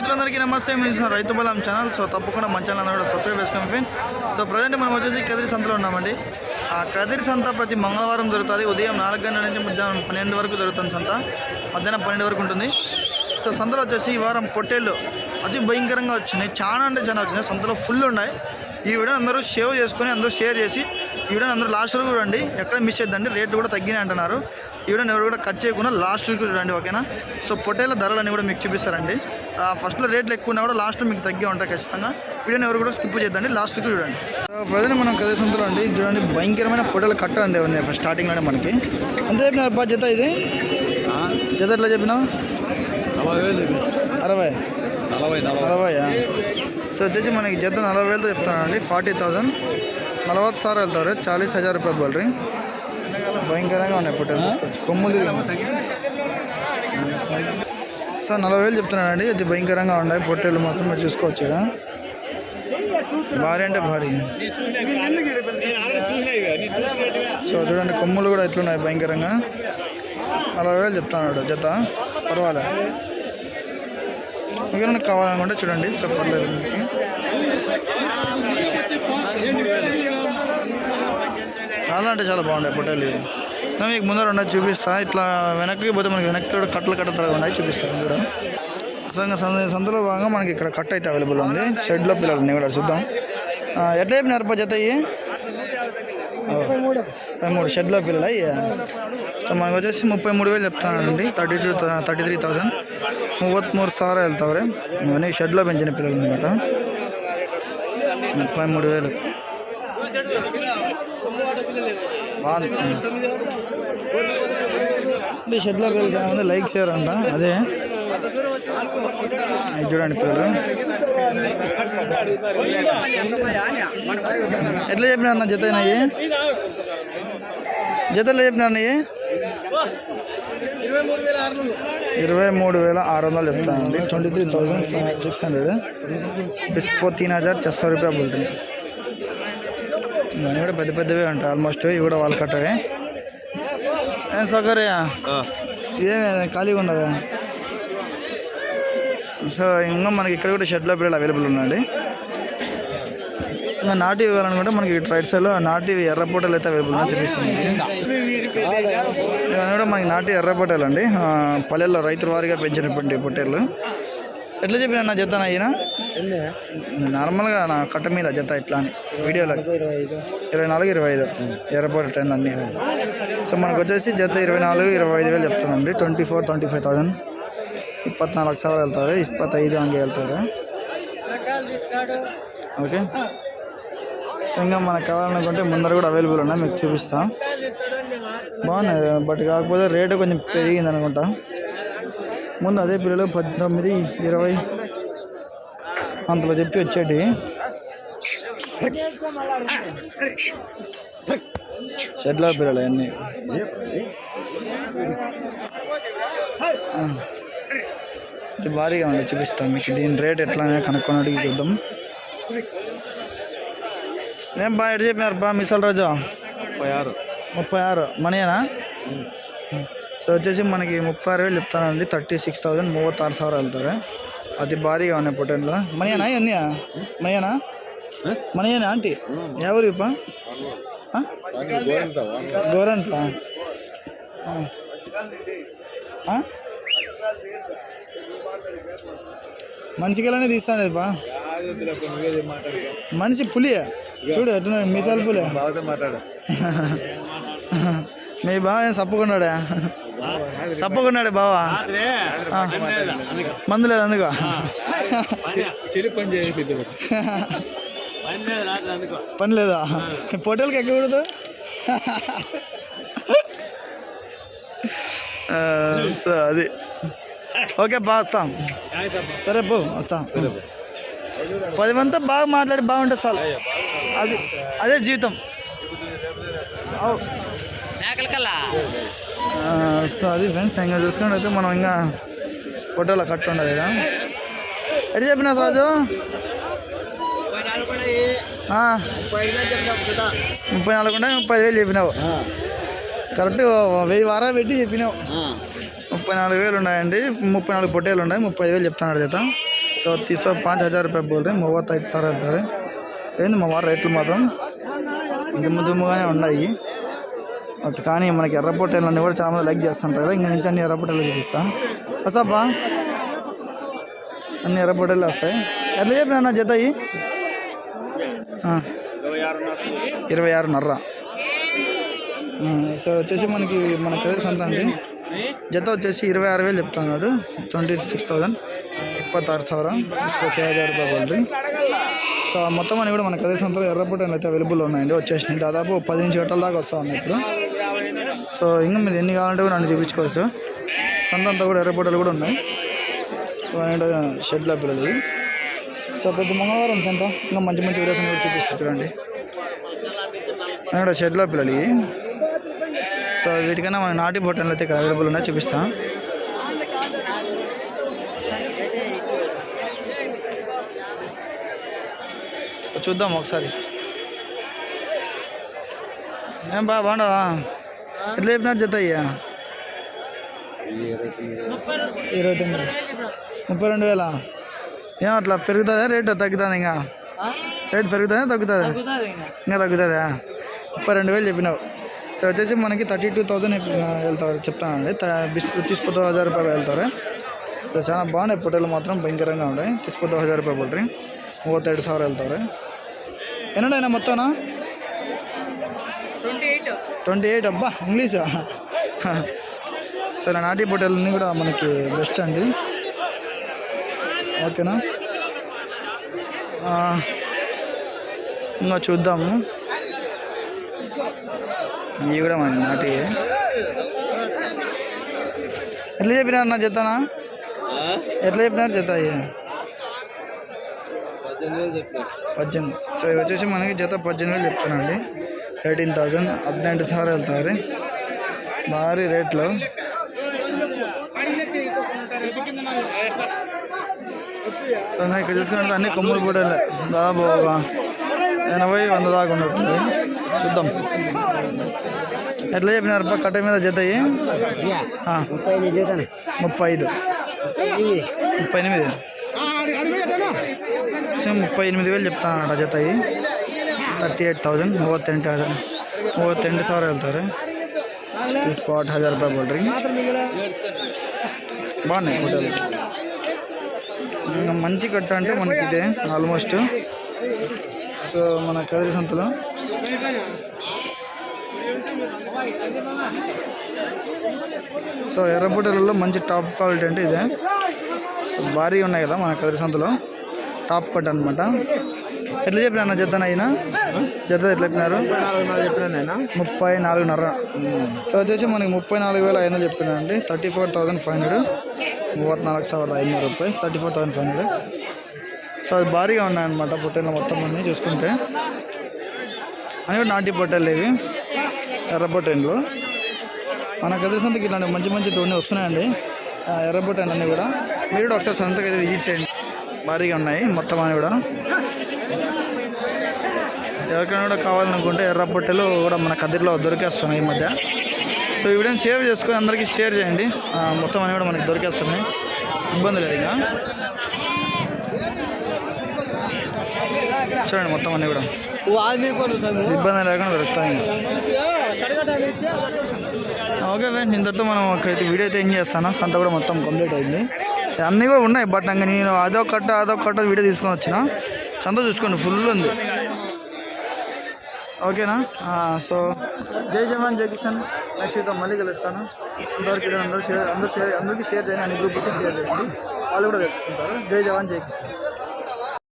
రైతులందరికీ నమస్తే మేము చూసిన రైతు బలం ఛానల్. సో తప్పకుండా మన ఛానల్ కూడా సబ్స్క్రైబ్ చేసుకోండి ఫ్రెండ్స్ సో ప్రజెంట్ మనం వచ్చేసి కదిరి సంతలో ఉన్నామండి. ఆ కదిరి సంత ప్రతి మంగళవారం దొరుకుతుంది ఉదయం నాలుగు గంటల నుంచి మధ్యాహ్నం పన్నెండు వరకు దొరుకుతుంది సంత. మధ్యాహ్నం పన్నెండు వరకు ఉంటుంది. సో సంతలో వచ్చేసి ఈ వారం పొట్టేళ్ళు అతి భయంకరంగా వచ్చినాయి. చాలా అంటే చాలా వచ్చినాయి. సంతలో ఫుల్ ఉన్నాయి. ఈ వీడియో అందరూ సేవ్ చేసుకొని అందరూ షేర్ చేసి ఈ వీడియో అందరూ లాస్ట్ వరకు చూడండి. ఎక్కడ మిస్ చేద్దండి రేట్లు కూడా తగ్గినాయి అంటున్నారు. వీడియోని ఎవరు కూడా కట్ చేయకుండా లాస్ట్ వరకు చూడండి ఓకేనా సో పొట్టేల ధరలన్నీ కూడా మీకు చూపిస్తారండి. ఫస్ట్లో రేట్లు ఎక్కువ ఉన్నా కూడా లాస్ట్ మీకు తగ్గే ఉంటాయి ఖచ్చితంగా. వీడియోని ఎవరు కూడా స్కిప్ చేద్దండి లాస్ట్ వరకు చూడండి. సో ప్రజెంట్ మనం కదే సంతలో అండి. చూడండి భయంకరమైన పొట్టేల కట్ట అండి ఉంది ఫస్ట్ స్టార్టింగ్లోనే మనకి. ఎంత చెప్పినారు బా జత ఇది? జత ఎట్లా చెప్పినావు? వేలు అరవై. నలభై సో వచ్చేసి మనకి జత నలభై వేలతో చెప్తానండి ఫార్టీ థౌజండ్ ನಲವತ್ತು ಸಾವಿರ చాలీస్ ಚಾಲೀಸ್ రూపాయలు ರೂಪಾಯಿ ಬಲ್ರಿ భయంకరంగా ఉన్నాయి పొట్టెలు తీసుకొచ్చి. కొమ్ములు సార్ నలభై వేలు చెప్తున్నానండి. అది భయంకరంగా ఉన్నాయి. పొట్టెలు మాత్రం మీరు చూసుకోవచ్చు భారీ అంటే భారీ. సో చూడండి కొమ్ములు కూడా ఎట్లున్నాయి భయంకరంగా. నలభై వేలు చెప్తున్నాడు జత. పర్వాలే. కావాలనుకుంటే చూడండి. సో పర్లేదు మీకు. చాలా అంటే చాలా బాగుంటాయి ఫోటోలు. ఇవి మీకు ముందర ఉన్నది చూపిస్తా. ఇట్లా వెనక్కి పోతే మనకి వెనక్కి కూడా కట్టలు కట్టలు ఉన్నాయి చూపిస్తాను కూడా సంతలో భాగంగా మనకి ఇక్కడ కట్ అయితే అవైలబుల్ ఉంది. షెడ్లో పిల్లలు ఉన్నాయి కూడా చూద్దాం. ఎట్లా చెప్పినారు చేత జత ఇవి? మూడు షెడ్లో పిల్లలు అయ్యా సో మనకు వచ్చేసి ముప్పై మూడు వేలు చెప్తానండి. Thirty two thirty three thousand మూవత్మూరు sir వెళ్తావరే. ఇవన్నీ షెడ్లో పెంచిన పిల్లలు అనమాట ముప్పై మూడు వేలు. బాగుంది ఈ షెడ్లో చాలా మంది లైక్ షేర్ అంట. అదే. చూడండి పిల్లలు. ఎట్లా చెప్పినారు నా జత అయినాయి? జతలో చెప్పినారు అన్నయ్యి? ఇరవై మూడు వేల ఆరు వందలు చెప్తానండి. Twenty three thousand six hundred డిస్పో తీన్ హజార్ చెస్సో రూపాయ బోల్తుంది ఇవన్నీ కూడా పెద్ద పెద్దవే ఉంటాయి ఆల్మోస్ట్ ఇవి కూడా వాళ్ళు కట్టవే. సౌకర్య? ఇదేమే ఖాళీగా ఉండవే సో ఇంకా మనకి ఇక్కడ కూడా షెడ్లో పిల్లలు అవైలబుల్ ఉన్నాయండి. ఇంకా నాటి ఇవ్వాలనుకుంటే మనకి రైట్ సైడ్లో నాటి ఎర్ర పూటలు అయితే అవైలబుల్ ఉన్నాయి చూపిస్తుంది ఇవన్నీ కూడా మనకి నాటి ఎర్ర పొట్టేలు అండి. పల్లెల్లో రైతుల వారిగా పెంచినటువంటి పొట్టేళ్ళు ఎట్లా చెప్పిన నా జత అయినా నార్మల్గా నా కట్ట మీద జత ఇట్లా అని వీడియోలో ఇరవై నాలుగు ఇరవై ఐదు ఎర్రపోట టెన్ అన్నీ సో మనకు వచ్చేసి జత ఇరవై నాలుగు ఇరవై ఐదు వేలు చెప్తానండి twenty four twenty five thousand ಇಪ್ಪತ್ನಾಲ್ಕು ಸಾವಿರ ಹೇಳ್ತಾರೆ ಇಪ್ಪತ್ತೈದು ಹಂಗೆ ಹೇಳ್ತಾರೆ ఓకే సో ఇంకా మనకు కావాలనుకుంటే ముందర కూడా అవైలబుల్ ఉన్నాయి మీకు చూపిస్తా బాగున్నాయి బట్ కాకపోతే రేటు కొంచెం పెరిగింది అనుకుంటా ముందు అదే పిల్లలు పద్దెనిమిది ఇరవై అంతలో చెప్పి వచ్చేటి. షెడ్లా పిల్లలు అన్ని ఇది భారీగా ఉండే చూపిస్తాం మీకు. దీని రేట్ ఎట్లానే కనుక్కొని అడిగి చూద్దాం. నేను బా ఎటు చెప్పినారు బా మిసల్ రోజు? ముప్పై ఆరు. ముప్పై ఆరు. మనీనా సో వచ్చేసి మనకి ముప్పై ఆరు వేలు చెప్తానండి. థర్టీ సిక్స్ థౌజండ్ ఆరు సార్ వెళ్తారు. అది భారీగా ఉన్నాయి పొటెన్లో మనీనా ఇవన్నీ? మనీనా మనీనా ఆంటీ? ఎవరు ఇప్ప? గోరంట్లా? మనిషికెళ్ళనే తీస్తాను బా మనిషి పులి చూడు ఎట్లా మిసాల్ పులి బాగా మీ బావ ఏం సప్పుకున్నాడే బావా. మందు లేదు అందుకో. సిరి పని లేదా? పొట్టేలకి ఎక్కకూడదు ఆ, సో అది. ఓకే బా వస్తాం. సరే పో వస్తాం. పది మందితో బాగా మాట్లాడి బాగుంటుంది చాలు. అది అదే జీవితం. సో అది ఫ్రెండ్స్ ఇంకా చూసుకుంటే అయితే మనం ఇంకా ఫోటోలో కట్టు ఉండదు ఇక్కడ. ఎటు చెప్పినా రాజు? ముప్పై నాలుగు ఉంటే ముప్పై ఐదు వేలు చెప్పినావు. కరెక్ట్ వెయ్యి వారా పెట్టి చెప్పినావు. ముప్పై నాలుగు వేలు ఉన్నాయండి ముప్పై నాలుగు పొట్టేలు ఉన్నాయి ముప్పై ఐదు వేలు చెప్తున్నాడు చేత సో తీసుకో పాంచ్ హజార్ రూపాయలు బోల్రీ మూవత్తైదు సార్ వెళ్తారు ఏంది మా వారు రేట్లు మాత్రం? దుమ్ము దుమ్ముగానే ఉన్నాయి. కానీ మనకి ఎర్రపొట్టెలు అన్నీ కూడా చాలామంది లైక్ చేస్తుంటారు కదా ఇంకా నుంచి అన్ని ఎర్రపొట్టెలు చూపిస్తాను వస్తాపా అన్ని ఎర్రపొట్టెలు వస్తాయి. ఎట్లా చెప్పినా జత ఇరవై ఆరున్నర సో వచ్చేసి మనకి మన కదర్స్ అంత అండి? జత వచ్చేసి ఇరవై ఆరు వేలు చెప్తున్నాడు ట్వంటీ సిక్స్ థౌజండ్ ఇప్పత్తారు సవర ఇరవై హజార్ రూపాయలు సో మొత్తం అని కూడా మన కదర్స్ అంతా ఎర్రపొట్టెలు అయితే అవైలబుల్ ఉన్నాయండి. వచ్చేసినాయి. దాదాపు పది నుంచి గంటల దాకా వస్తూ ఉన్నాయి ఇప్పుడు. సో ఇంకా మీరు ఎన్ని కావాలంటే కూడా నన్ను చూపించుకోవచ్చు. సంత అంతా కూడా ఎర్రపూటలు కూడా ఉన్నాయి. సో అండ్ షెడ్ పిల్లలు సో ప్రతి మంగళవారం సంత ఇంకా మంచి మంచి వీడియోస్ కూడా చూపిస్తూ. చూడండి. ఇక్కడ షెడ్లో పిల్లలు సో వీటికన్నా మన నాటి బొట్టలు అయితే ఇక్కడ అవైలబుల్ ఉన్నాయి. చూపిస్తాం. చూద్దాం ఒకసారి. ఏం బా బాగుండవా ఎట్లా చెప్పినారు జత అయ్యా ఇరవై తొమ్మిది ముప్పై రెండు వేల. ఏమో అట్లా పెరుగుతుందా? రేటు తగ్గుతుంది ఇంకా? రేట్ పెరుగుతుందా? తగ్గుతుందా? ఇంకా. తగ్గుతుందా? ముప్పై రెండు వేలు చెప్పినావు. సో వచ్చేసి మనకి థర్టీ టూ థౌజండ్ వెళ్తారు. చెప్తానండి. పొద్దు హజార్ రూపాయలు వెళ్తారు. సో చాలా బాగున్నాయి పొట్టలు మాత్రం. భయంకరంగా ఉన్నాయి. తీసుకో హజార్ రూపాయలు ముప్పై ఏడు సార్ వెళ్తారు. ఎన్నడైనా మొత్తానా ట్వంటీ ఎయిట్ అబ్బా ఇంగ్లీషా? సరే నాటి పొట్టేలన్నీ కూడా మనకి బెస్ట్ అండి. ఓకేనా? ఇంకా చూద్దాము. ఇవి కూడా మన నాటి ఎట్లా చెప్పినారు నా జతనా? ఎట్లా చెప్పినారు ఇవి? పద్దెనిమిది సో ఇవి వచ్చేసి మనకి జత పద్దెనిమిది వేలు చెప్తానండి ఎయిటీన్ థౌజండ్ హద్నెంటు సార్లు వెళ్తారు భారీ రేట్లో ఇంకా ఇక్కడ చూసుకుంటే అన్ని కొమ్ములు పూటలే దాదాపు ఒక ఎనభై వంద దాకా ఉన్నట్టుంది చూద్దాం ఎట్లా చెప్పినారు పక్క కట్ట మీద జత అయ్యి ఆ, ముప్పై ఐదు ముప్పై ఎనిమిది సో ముప్పై ఎనిమిది వేలు చెప్తానట జత అయ్యి ತರ್ಟಿ ಏಟ್ ತೌಸಂಡ್ ಮೂವತ್ತೆಂಟು ಹಜಾರ್ ಮೂವತ್ತೆಂಟು ಸಾವಿರ ಹೇಳ್ತಾರೆ ಈ ಸ್ಪಾಟ್ ಹಜಾರ್ ರೂಪಾಯಿ ಬೋಲ್ರಿ బాగున్నాయి హోటల్ ఇంకా మంచి కట్ట అంటే మనకి ఇదే ఆల్మోస్ట్ సో మన కదిరి సంతలో సో ఎర్రపూటలలో మంచి టాప్ క్వాలిటీ అంటే ఇదే సో భారీ ఉన్నాయి కదా మన కదిరి సంతలో టాప్ కట్ అనమాట ఎట్లా చెప్పినా జతన అయినా జత ఎట్లా చెప్పినారు ముప్పై నాలుగున్నర సో వచ్చేసి మనకి ముప్పై నాలుగు వేల ఐదు వందలు చెప్పినారండి thirty four thousand five hundred మూవత్నాలుగు ಸಾವಿರದ ఐదున్నర రూపాయి thirty four thousand five hundred so అది భారీగా ఉన్నాయన్నమాట పొట్టేళ్ళు మొత్తం అన్నీ చూసుకుంటే అని కూడా నాటి పొట్టేళ్ళు ఇవి ఎర్ర పొట్టేళ్ళు మన గదిరి సంతకి ఇట్లాంటి మంచి మంచి టోన్నీ వస్తున్నాయండి ఆ ఎర్ర పొట్టేళ్ళు అన్నీ కూడా మీరు కూడా ఒకసారి సంతకి అయితే విజిట్ చేయండి భారీగా ఉన్నాయి మొత్తం అని కూడా ఎవరికైనా కూడా కావాలనుకుంటే ఎర్ర పొట్టెలు కూడా మన కదిరిలో దొరికేస్తున్నాయి ఈ మధ్య. సో ఈ వీడియోని సేవ్ చేసుకొని అందరికీ షేర్ చేయండి. మొత్తం అని కూడా మనకి దొరికేస్తున్నాయి. ఇబ్బంది లేదు ఇంకా. చూడండి మొత్తం అన్నీ కూడా. ఇబ్బంది లేకుండా దొరుకుతాయి ఓకే ఫ్రెండ్స్ ఇంతటితో మనం ఇక్కడైతే వీడియో అయితే ఏం చేస్తాను. సంత కూడా మొత్తం కంప్లీట్ అయింది. అన్నీ కూడా ఉన్నాయి బట్ ఇంకా నేను అదో కట్ట వీడియో తీసుకొని వచ్చిన. సంత చూసుకోండి ఫుల్ ఉంది. ఓకేనా? సో జై జవాన్ జై కిషన్ నెక్స్ట్ మళ్ళీ కలుస్తాను. అందరికీ అందరూ షేర్ అందరూ షేర్ అందరికీ షేర్ చేయండి అన్ని గ్రూప్కి షేర్ చేయండి. వాళ్ళు కూడా తెలుసుకుంటారు. జై జవాన్ జై కిషన్